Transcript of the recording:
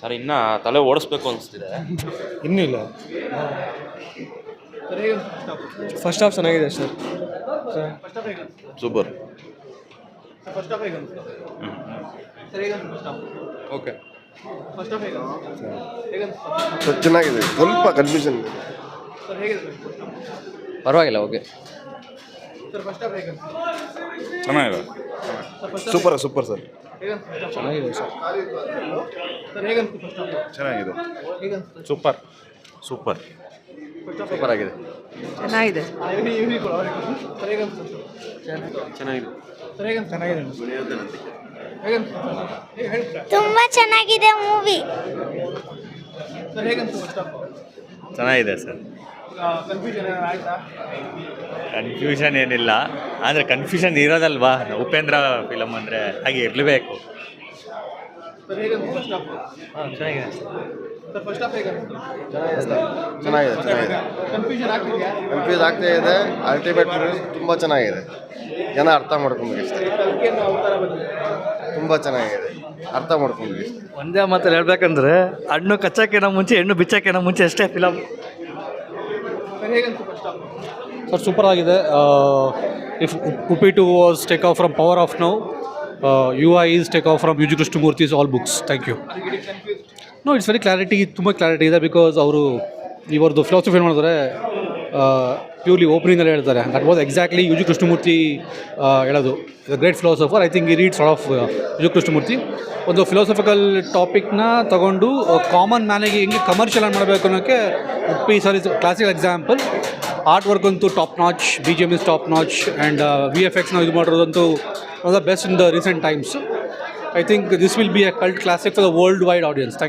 Sir ಇನ್ನ ತಲೆ ಓಡಿಸ್ಬೇಕು ಅನಿಸ್ತಿದೆ. ಇನ್ನೂ ಇಲ್ಲ. ಫಸ್ಟ್ ಹಾಫ್ ಚೆನ್ನಾಗಿದೆ ಸರ್ ಸೂಪರ್ ಓಕೆ ಸರ್ ಚೆನ್ನಾಗಿದೆ. ಸ್ವಲ್ಪ ಕನ್ಫ್ಯೂಷನ್ ಪರವಾಗಿಲ್ಲ ಓಕೆ ಚೆನ್ನಾಗಿದೆ. Super super sir. ಚೆನ್ನಾಗಿದೆ ಸರ್. ಚೆನ್ನಾಗಿದೆ. ಸೂಪರ್. ಸೂಪರ್. ಸೂಪರ್ ಆಗಿದೆ. ಚೆನ್ನಾಗಿದೆ. ತುಂಬ ಚೆನ್ನಾಗಿದೆ ಮೂವಿ. ಚೆನ್ನಾಗಿದೆ ಸರ್. ಕನ್ಫ್ಯೂಷನ್ ಏನಿಲ್ಲ. ಆದರೆ ಕನ್ಫ್ಯೂಷನ್ ಇರೋದಲ್ವಾ? ಉಪೇಂದ್ರ ಫಿಲಮ್ ಅಂದರೆ ಹಾಗೆ ಇರಲೇಬೇಕು. ಚೆನ್ನಾಗಿದೆ. ಚೆನ್ನಾಗಿದೆ. ಕನ್ಫ್ಯೂಸ್ ಆಗ್ತಾ ಇದೆ. ಅಲ್ಟಿಮೇಟ್ ತುಂಬ ಚೆನ್ನಾಗಿದೆ. ಜನ ಅರ್ಥ ಮಾಡ್ಕೊಬೇಕು ಅಷ್ಟೇ ತುಂಬ ಚೆನ್ನಾಗಿದೆ. ಅರ್ಥ ಮಾಡ್ಕೊಂಡ್ವಿ ಒಂದೇ ಮಾತಲ್ಲಿ ಹೇಳ್ಬೇಕಂದ್ರೆ ಹಣ್ಣು ಕಚ್ಚಕ್ಕಿಂತ ಮುಂಚೆ ಹೆಣ್ಣು ಬಿಚ್ಚಕ್ಕಿಂತ ಮುಂಚೆ ಅಷ್ಟೇ ಫಿಲಮ್ ಸರ್ ಸೂಪರ್ ಆಗಿದೆ. If Uppi two was take off from power of now U I is take off from UG Krishnamurti's all books thank you no it's very clarity ತುಂಬ ಕ್ಲಾರಿಟಿ ಇದೆ ಬಿಕಾಸ್ ಅವರು ಇವರದ್ದು philosophy ಏನು ಮಾಡಿದ್ರೆ purely ಓಪನಿಂಗಲ್ಲಿ ಹೇಳ್ತಾರೆ. That was exactly U G Krishnamurti ಹೇಳೋದು. ಹೇಳೋದು ಗ್ರೇಟ್ ಫಿಲಾಸಫರ್ ಐ ಥಿಂಕ್ ಈ ರೀಡ್ಸ್ ಆಫ್ ಯು ಕೃಷ್ಣಮೂರ್ತಿ ಒಂದು ಫಿಲಾಸಫಿಕಲ್ ಟಾಪಿಕ್ನ ತಗೊಂಡು ಕಾಮನ್ ಮ್ಯಾನಿಗೆ ಹೆಂಗೆ ಕಮರ್ಷಿಯಲ್ ಮಾಡಬೇಕು ಅನ್ನೋಕ್ಕೆ Uppi sir is classical example art work ಅಂತೂ top notch B G M is top notch and V F ಎಕ್ಸ್ನ ಇದು ಮಾಡಿರೋದಂತೂ one the best in the recent times I think this will be a cult classic for the world wide audience thank